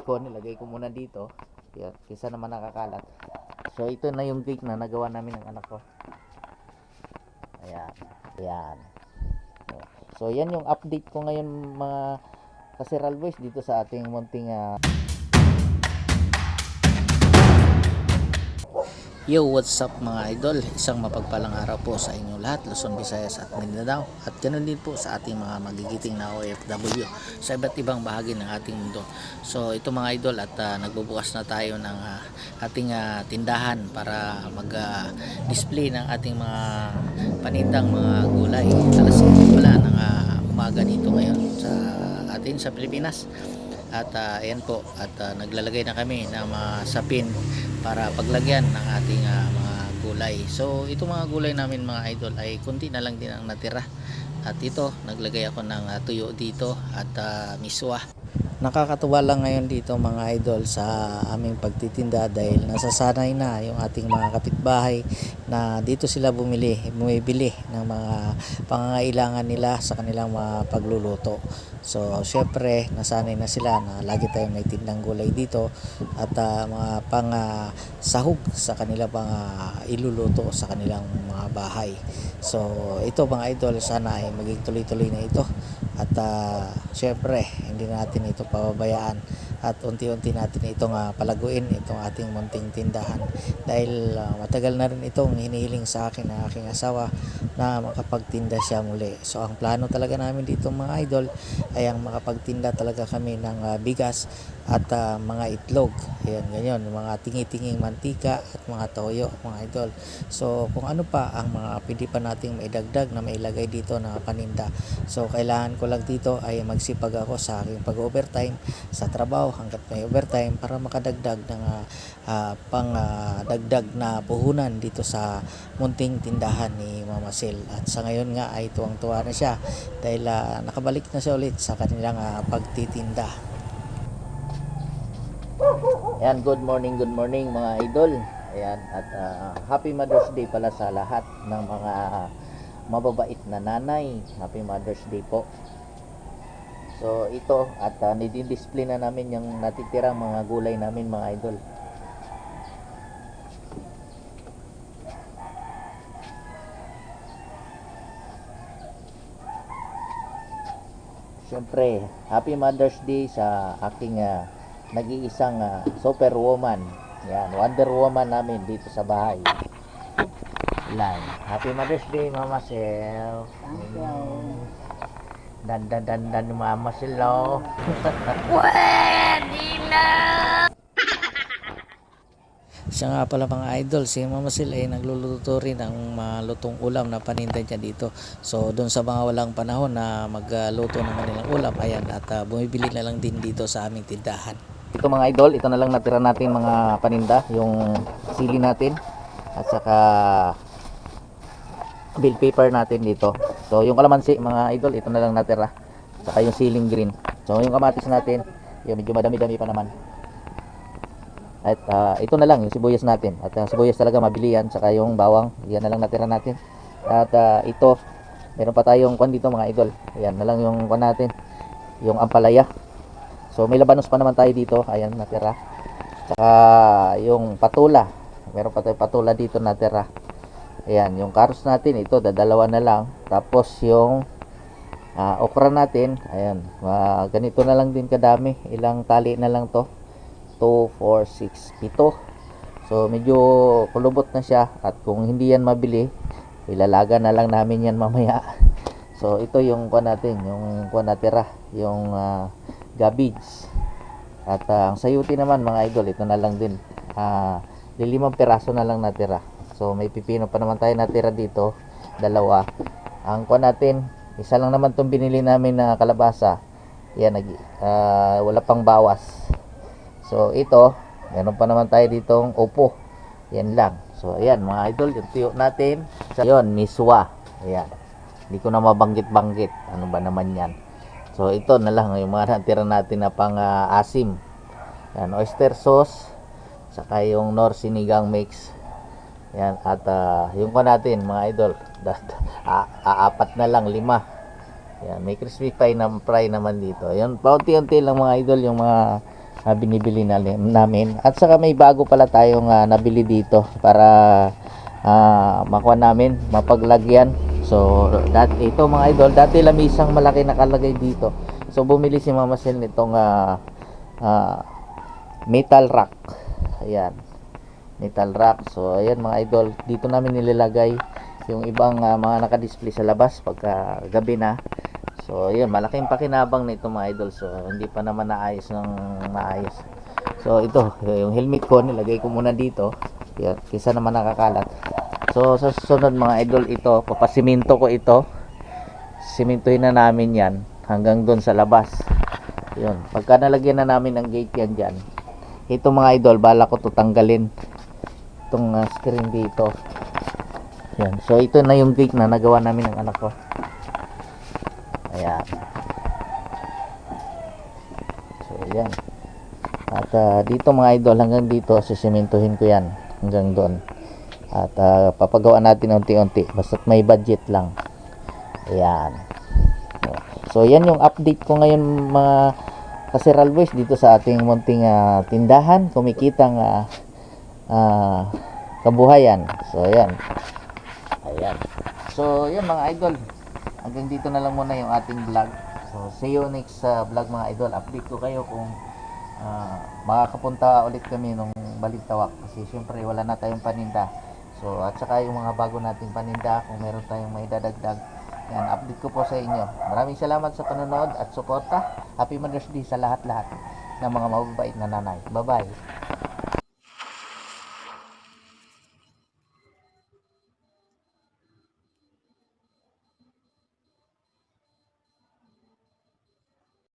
ko, nilagay ko muna dito. Kaya, kisa naman nakakalat. So, ito na yung cake na nagawa namin ng anak ko. Ayan. Ayan. So, yan yung update ko ngayon mga kasiral boys dito sa ating munting ah, Yo, what's up mga idol? Isang mapagpalang araw po sa inyo lahat, Luzon, Visayas at Mindanao at ganoon din po sa ating mga magigiting na OFW sa iba't ibang bahagi ng ating mundo. So ito mga idol at ah, nagbubukas na tayo ng ah, ating ah, tindahan para mag-display ng ating mga panitang mga gulay. Alas 5 pala ng ah, umaga dito ngayon sa atin sa Pilipinas. At ah, ayan po, at ah, naglalagay na kami ng mga sapin para paglagyan ng ating ah, mga gulay. So, ito mga gulay namin mga idol ay kunti na lang din ang natira. At ito, naglagay ako ng ah, tuyo dito at ah, miswa. Nakakatuwa lang ngayon dito mga idol sa aming pagtitinda dahil nasasanay na yung ating mga kapitbahay na dito sila bumili, bumibili ng mga pangangailangan nila sa kanilang mga pagluluto. So, syempre, nasanay na sila na lagi tayong may tindang gulay dito at ah, mga pang ah, sahog sa kanila pang ah, iluluto sa kanilang mga bahay. So, ito mga idol, sana ay maging tuloy-tuloy na ito. At ah, syempre, hindi natin ito pababayaan at unti-unti natin itong ah, palaguin itong ating munting tindahan dahil ah, matagal na rin itong hinihiling sa akin ng aking asawa na makapagtinda siya muli. So ang plano talaga namin dito mga idol ay ang makapagtinda talaga kami ng ah, bigas at ah, mga itlog. Ayan, ganyan, mga tingi-tinging mantika at mga toyo, mga idol. So kung ano pa ang mga pwede pa nating maidagdag na mailagay dito na paninda. So kailangan ko lang dito ay magsipag ako sa aking pag-overtime sa trabaho hanggat may overtime para makadagdag ng ah, pang ah, dagdag na puhunan dito sa munting tindahan ni Mama Sil. At sa ngayon nga ay tuwang-tuwa na siya dahil ah, nakabalik na siya ulit sa kanilang ah, pagtitinda. Ayan, good morning, good morning mga idol. Ayan, at ah, Happy Mother's Day pala sa lahat ng mga mababait na nanay. Happy Mother's Day po. So, ito, at uh, nidin-display na namin yung natitirang mga gulay namin mga idol. Siyempre, Happy Mother's Day sa aking ah, nag-iisang ah, superwoman. Yan, Wonder Woman namin dito sa bahay. Lan. Happy Mother's Day, Mama Sel. Dan dan dan dan Mama Sel, oh. Siya nga pala mga idol, si Mama Sil ay nagluluto rin ng mga lutong ulam na paninda niya dito. So doon sa mga walang panahon na magluto ng kanilang ulam, ayan at ah, bumibili na lang din dito sa aming tindahan. Ito mga idol, ito na lang natira natin mga paninda, yung sili natin at saka bill paper natin dito. So yung kalamansi mga idol, ito na lang natira. Saka yung ceiling green. So yung kamatis natin, yung medyo madami-dami pa naman. At ah, ito na lang yung sibuyas natin. At ang sibuyas talaga mabili yan, saka yung bawang, yan na lang natira natin. At ah, ito, meron pa tayong kwan dito mga idol. Yan na lang yung kwan natin, yung ampalaya. So may labanos pa naman tayo dito. Ayan natira. Tsaka yung patula. Meron pa tayong patula dito natira. Ayan, yung karos natin ito dadalawa na lang. Tapos yung ah, okra natin, ayan, ah, ganito na lang din kadami. Ilang tali na lang to. 2, 4, 6, 7. So medyo kulubot na siya at kung hindi yan mabili, ilalaga na lang namin yan mamaya. So ito yung kuha natin, yung kuha natira, yung ah, garbage. At ah, ang sayuti naman mga idol, ito na lang din. Ah, lilimang piraso na lang natira. So may pipino pa naman tayo natira dito, dalawa. Ang kuha natin, isa lang naman tong binili namin na kalabasa. Yan, nag, ah, wala pang bawas. So ito, meron pa naman tayo ditong upo. Yan lang. So ayan mga idol, yung tuyo natin. So, yun, miswa. Ayan. Hindi ko na mabanggit-banggit. Ano ba naman yan? So ito na lang yung mga natira natin na pang ah, asim. Yan, oyster sauce. Saka yung nor sinigang mix. Yan, at ah, yung ko natin mga idol. Dat, a- aapat na lang, lima. Yan, may crispy fry na fry naman dito. Yan, paunti-unti lang mga idol yung mga ah, binibili na, namin. At saka may bago pala tayong ah, nabili dito para ah, makuha namin, mapaglagyan. So, dati, ito mga idol, dati lamisang malaki nakalagay dito. So, bumili si Mama Sel nitong ah, ah, metal rack. Ayan. Metal rack. So, ayan mga idol, dito namin nilalagay yung ibang ah, mga naka-display sa labas pagka gabi na. So, yun, malaking pakinabang nito mga idol. So, hindi pa naman naayos ng maayos. So, ito, yung helmet ko, nilagay ko muna dito. Yan, kisa naman nakakalat. So, sa susunod mga idol, ito, papasiminto ko ito. Simintuhin na namin yan hanggang doon sa labas. Yun, pagka nalagyan na namin ng gate yan dyan, ito mga idol, bala ko to tanggalin. Itong ah, screen dito. Yan, so ito na yung gate na nagawa namin ng anak ko. Ayan. So, ayan. At ah, dito mga idol, hanggang dito, sisimintuhin ko yan. Hanggang doon. At ah, papagawa natin unti-unti. Basta't may budget lang. Ayan. So, yan yung update ko ngayon mga Kasiral Boys dito sa ating munting ah, tindahan. Kumikitang ah, ah, kabuhayan. So, ayan. Ayan. So, yun mga idol. Hanggang dito na lang muna yung ating vlog. So, see you next sa vlog mga idol. Update ko kayo kung ah, makakapunta ulit kami nung Balintawak. Kasi syempre wala na tayong paninda. So, at saka yung mga bago nating paninda, kung meron tayong may dadagdag, yan, update ko po sa inyo. Maraming salamat sa panonood at suporta. Happy Mother's Day sa lahat-lahat ng mga mababait na nanay. Bye-bye.